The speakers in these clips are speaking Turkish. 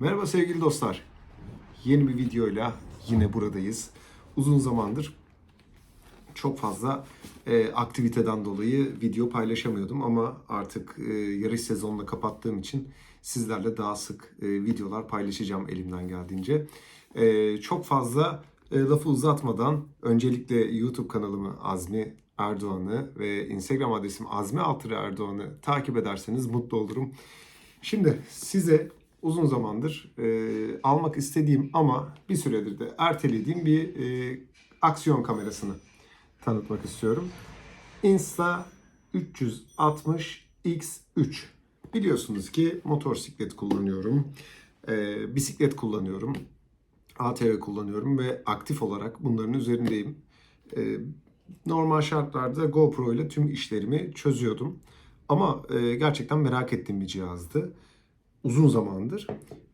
Merhaba sevgili dostlar. Yeni bir videoyla yine buradayız. Uzun zamandır çok fazla e, aktiviteden dolayı video paylaşamıyordum ama artık e, yarış sezonunu kapattığım için sizlerle daha sık e, videolar paylaşacağım elimden geldiğince. E, çok fazla e, lafı uzatmadan öncelikle YouTube kanalımı Azmi Erdoğan'ı ve Instagram adresim Azmi Altırı Erdoğan'ı takip ederseniz mutlu olurum. Şimdi size uzun zamandır e, almak istediğim ama bir süredir de ertelediğim bir e, aksiyon kamerasını tanıtmak istiyorum. Insta 360 X3. Biliyorsunuz ki motosiklet kullanıyorum, e, bisiklet kullanıyorum, ATV kullanıyorum ve aktif olarak bunların üzerindeyim. E, normal şartlarda GoPro ile tüm işlerimi çözüyordum. Ama e, gerçekten merak ettiğim bir cihazdı. Uzun zamandır.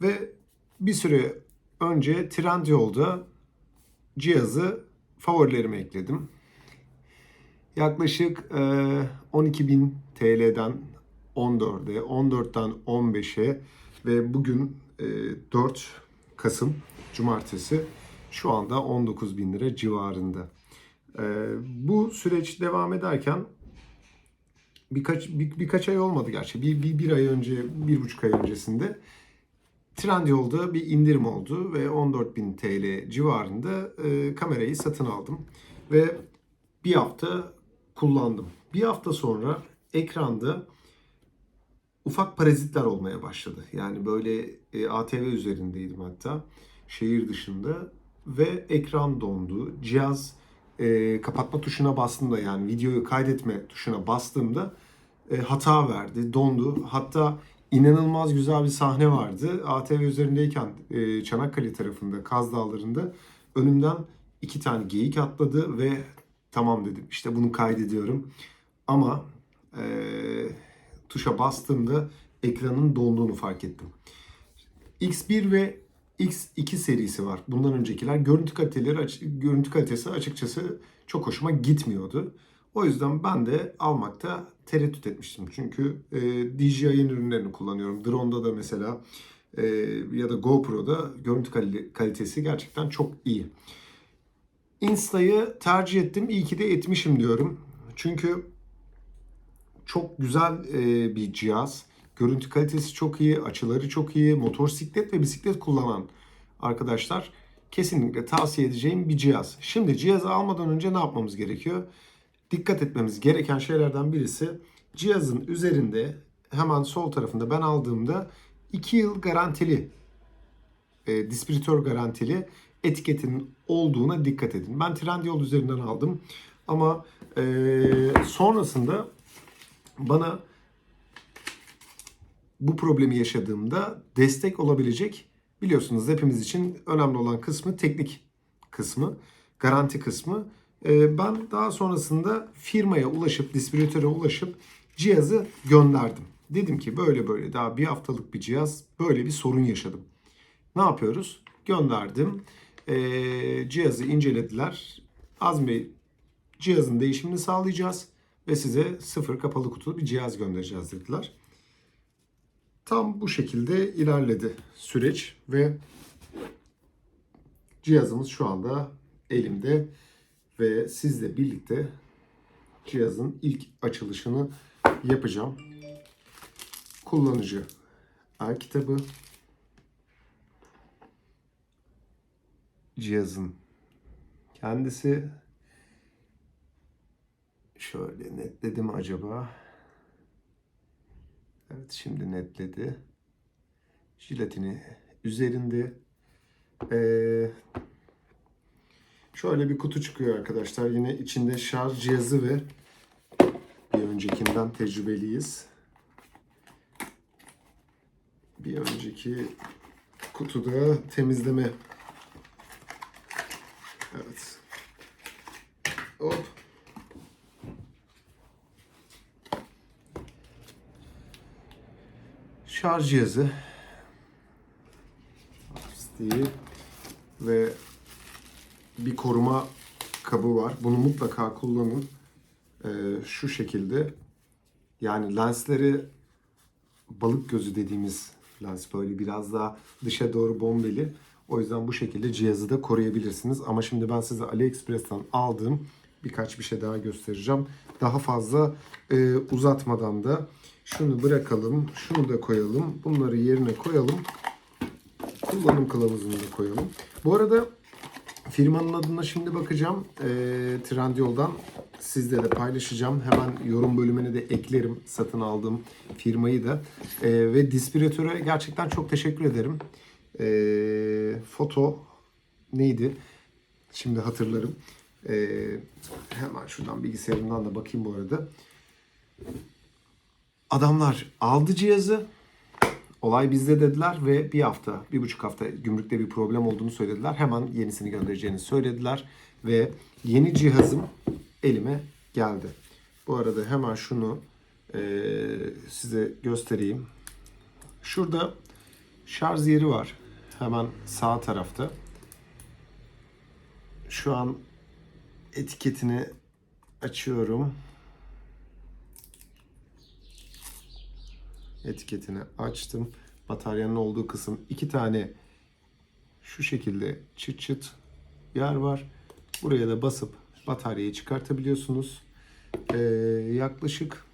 Ve bir süre önce Trendyol'da cihazı favorilerime ekledim. Yaklaşık e, 12.000 TL'den 14'e, 14'ten 15'e ve bugün e, 4 Kasım Cumartesi şu anda 19.000 lira civarında. E, bu süreç devam ederken birkaç bir, birkaç ay olmadı gerçi. Bir, bir, bir ay önce, bir buçuk ay öncesinde Trendyol'da bir indirim oldu ve 14.000 TL civarında e, kamerayı satın aldım. Ve bir hafta kullandım. Bir hafta sonra ekranda ufak parazitler olmaya başladı. Yani böyle e, ATV üzerindeydim hatta şehir dışında ve ekran dondu. Cihaz e, kapatma tuşuna bastığımda yani videoyu kaydetme tuşuna bastığımda e, hata verdi, dondu. Hatta inanılmaz güzel bir sahne vardı. ATV üzerindeyken e, Çanakkale tarafında, Kaz Dağları'nda önümden iki tane geyik atladı ve tamam dedim işte bunu kaydediyorum. Ama e, tuşa bastığımda ekranın donduğunu fark ettim. X1 ve X2 serisi var. Bundan öncekiler görüntü kaliteleri görüntü kalitesi açıkçası çok hoşuma gitmiyordu. O yüzden ben de almakta tereddüt etmiştim. Çünkü e, DJI'nin ürünlerini kullanıyorum. Drone'da da mesela e, ya da GoPro'da görüntü kali- kalitesi gerçekten çok iyi. Insta'yı tercih ettim. İyi ki de etmişim diyorum. Çünkü çok güzel e, bir cihaz. Görüntü kalitesi çok iyi, açıları çok iyi. Motosiklet ve bisiklet kullanan arkadaşlar kesinlikle tavsiye edeceğim bir cihaz. Şimdi cihazı almadan önce ne yapmamız gerekiyor? Dikkat etmemiz gereken şeylerden birisi cihazın üzerinde hemen sol tarafında ben aldığımda 2 yıl garantili e, distribütör garantili etiketin olduğuna dikkat edin. Ben Trendyol üzerinden aldım ama e, sonrasında bana bu problemi yaşadığımda destek olabilecek biliyorsunuz hepimiz için önemli olan kısmı teknik kısmı, garanti kısmı. E, ben daha sonrasında firmaya ulaşıp, distribütöre ulaşıp cihazı gönderdim. Dedim ki böyle böyle daha bir haftalık bir cihaz böyle bir sorun yaşadım. Ne yapıyoruz? Gönderdim. Ee, cihazı incelediler. Azmi cihazın değişimini sağlayacağız ve size sıfır kapalı kutulu bir cihaz göndereceğiz dediler. Tam bu şekilde ilerledi süreç ve cihazımız şu anda elimde ve sizle birlikte cihazın ilk açılışını yapacağım. Kullanıcı el kitabı cihazın kendisi şöyle netledi mi acaba? Evet şimdi netledi. Jilatini üzerinde. Ee, şöyle bir kutu çıkıyor arkadaşlar. Yine içinde şarj cihazı ve bir öncekinden tecrübeliyiz. Bir önceki kutuda temizleme Evet. Hop. Şarj cihazı. Lastiği ve bir koruma kabı var. Bunu mutlaka kullanın. Ee, şu şekilde. Yani lensleri balık gözü dediğimiz lens böyle biraz daha dışa doğru bombeli. O yüzden bu şekilde cihazı da koruyabilirsiniz. Ama şimdi ben size AliExpress'ten aldığım birkaç bir şey daha göstereceğim. Daha fazla e, uzatmadan da şunu bırakalım, şunu da koyalım, bunları yerine koyalım. Kullanım kılavuzunu da koyalım. Bu arada firmanın adına şimdi bakacağım. E, Trendyol'dan sizle de paylaşacağım. Hemen yorum bölümüne de eklerim satın aldığım firmayı da. E, ve distribütöre gerçekten çok teşekkür ederim. E, foto neydi? Şimdi hatırlarım. E, hemen şuradan bilgisayarımdan da bakayım bu arada. Adamlar aldı cihazı. Olay bizde dediler ve bir hafta, bir buçuk hafta gümrükte bir problem olduğunu söylediler. Hemen yenisini göndereceğini söylediler ve yeni cihazım elime geldi. Bu arada hemen şunu eee, size göstereyim. Şurada şarj yeri var. Hemen sağ tarafta. Şu an etiketini açıyorum. etiketini açtım. Bataryanın olduğu kısım iki tane şu şekilde çıt çıt yer var. Buraya da basıp bataryayı çıkartabiliyorsunuz. Ee, yaklaşık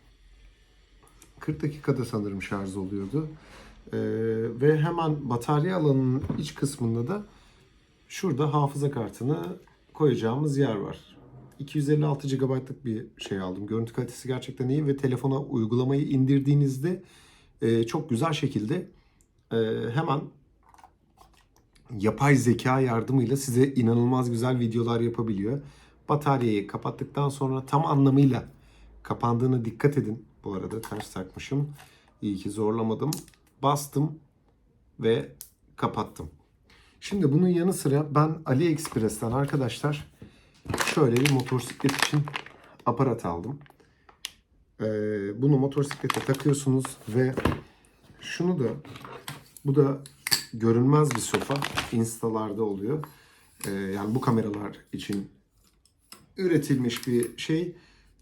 40 dakikada sanırım şarj oluyordu. Ee, ve hemen batarya alanının iç kısmında da şurada hafıza kartını koyacağımız yer var. 256 GB'lık bir şey aldım. Görüntü kalitesi gerçekten iyi ve telefona uygulamayı indirdiğinizde e, çok güzel şekilde e, hemen yapay zeka yardımıyla size inanılmaz güzel videolar yapabiliyor. Bataryayı kapattıktan sonra tam anlamıyla kapandığına dikkat edin. Bu arada ters takmışım. İyi ki zorlamadım. Bastım ve kapattım. Şimdi bunun yanı sıra ben AliExpress'ten arkadaşlar şöyle bir motosiklet için aparat aldım. Ee, bunu motosiklete takıyorsunuz ve şunu da bu da görünmez bir sopa. Instalarda oluyor. Ee, yani bu kameralar için üretilmiş bir şey.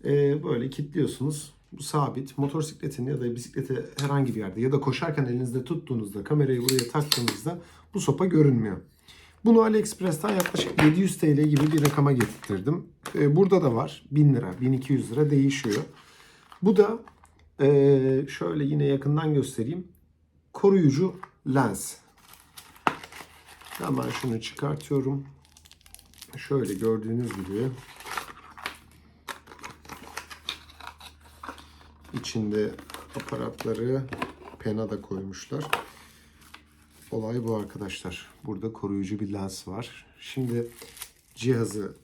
Ee, böyle kilitliyorsunuz. Bu sabit. Motosikletin ya da bisiklete herhangi bir yerde ya da koşarken elinizde tuttuğunuzda kamerayı buraya taktığınızda bu sopa görünmüyor. Bunu AliExpress'ten yaklaşık 700 TL gibi bir rakama getirdim. Ee, burada da var. 1000 lira, 1200 lira değişiyor. Bu da eee, şöyle yine yakından göstereyim. Koruyucu lens. Hemen şunu çıkartıyorum. Şöyle gördüğünüz gibi içinde aparatları pena da koymuşlar. Olay bu arkadaşlar. Burada koruyucu bir lens var. Şimdi cihazı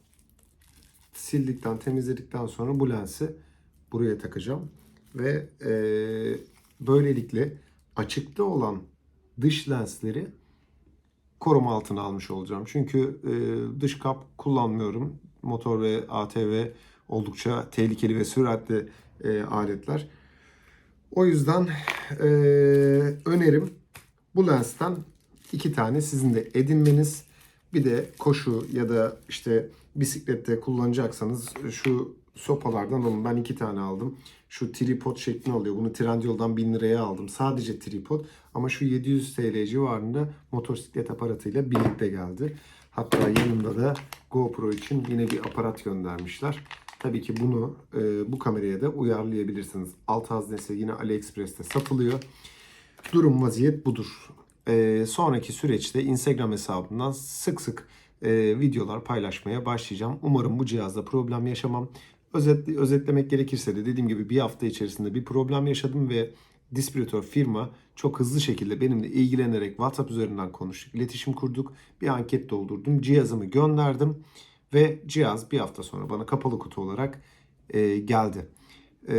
sildikten, temizledikten sonra bu lensi buraya takacağım. Ve e, böylelikle açıkta olan dış lensleri koruma altına almış olacağım. Çünkü e, dış kap kullanmıyorum. Motor ve ATV oldukça tehlikeli ve süratli e, aletler. O yüzden e, önerim bu lensten iki tane sizin de edinmeniz. Bir de koşu ya da işte bisiklette kullanacaksanız şu sopalardan alın. Ben iki tane aldım. Şu tripod şeklini alıyor. Bunu Trendyol'dan 1000 liraya aldım. Sadece tripod. Ama şu 700 TL civarında motosiklet aparatıyla birlikte geldi. Hatta yanında da GoPro için yine bir aparat göndermişler. Tabii ki bunu e, bu kameraya da uyarlayabilirsiniz. Alt haznesi yine AliExpress'te satılıyor. Durum vaziyet budur. Ee, sonraki süreçte Instagram hesabından sık sık e, videolar paylaşmaya başlayacağım. Umarım bu cihazda problem yaşamam. Özet, özetlemek gerekirse de dediğim gibi bir hafta içerisinde bir problem yaşadım ve distribütör firma çok hızlı şekilde benimle ilgilenerek WhatsApp üzerinden konuştuk, iletişim kurduk, bir anket doldurdum, cihazımı gönderdim ve cihaz bir hafta sonra bana kapalı kutu olarak e, geldi. E,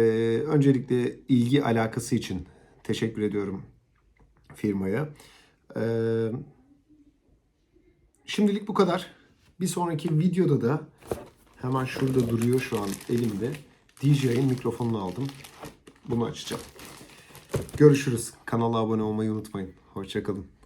öncelikle ilgi alakası için teşekkür ediyorum firmaya. Ee, şimdilik bu kadar. Bir sonraki videoda da hemen şurada duruyor şu an elimde. DJ'in mikrofonunu aldım. Bunu açacağım. Görüşürüz. Kanala abone olmayı unutmayın. Hoşçakalın.